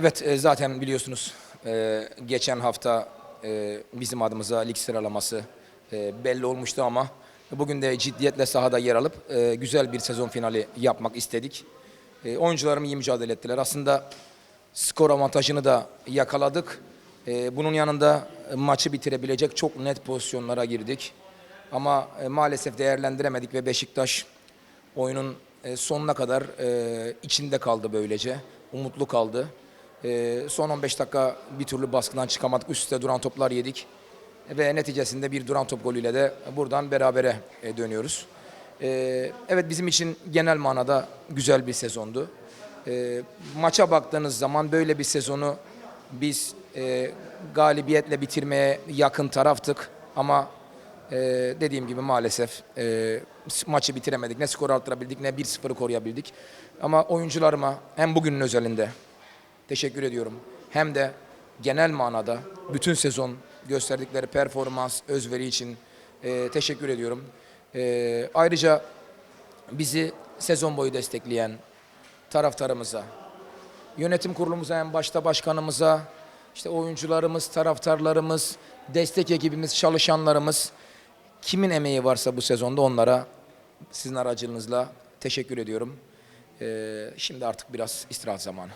Evet e, zaten biliyorsunuz e, geçen hafta e, bizim adımıza lig sıralaması belli olmuştu ama bugün de ciddiyetle sahada yer alıp güzel bir sezon finali yapmak istedik. E, oyuncularım iyi mücadele ettiler. Aslında skor avantajını da yakaladık. Bunun yanında maçı bitirebilecek çok net pozisyonlara girdik. Ama maalesef değerlendiremedik ve Beşiktaş oyunun sonuna kadar içinde kaldı böylece. Umutlu kaldı. E, son 15 dakika bir türlü baskıdan çıkamadık. Üst üste duran toplar yedik. Ve neticesinde bir duran top golüyle de buradan berabere e, dönüyoruz. E, evet bizim için genel manada güzel bir sezondu. E, maça baktığınız zaman böyle bir sezonu biz e, galibiyetle bitirmeye yakın taraftık. Ama ee, dediğim gibi maalesef e, maçı bitiremedik. Ne skor arttırabildik ne 1-0'ı koruyabildik. Ama oyuncularıma hem bugünün özelinde teşekkür ediyorum. Hem de genel manada bütün sezon gösterdikleri performans, özveri için e, teşekkür ediyorum. E, ayrıca bizi sezon boyu destekleyen taraftarımıza, yönetim kurulumuza en başta başkanımıza, işte oyuncularımız, taraftarlarımız, destek ekibimiz, çalışanlarımız, kimin emeği varsa bu sezonda onlara sizin aracılığınızla teşekkür ediyorum. Ee, şimdi artık biraz istirahat zamanı.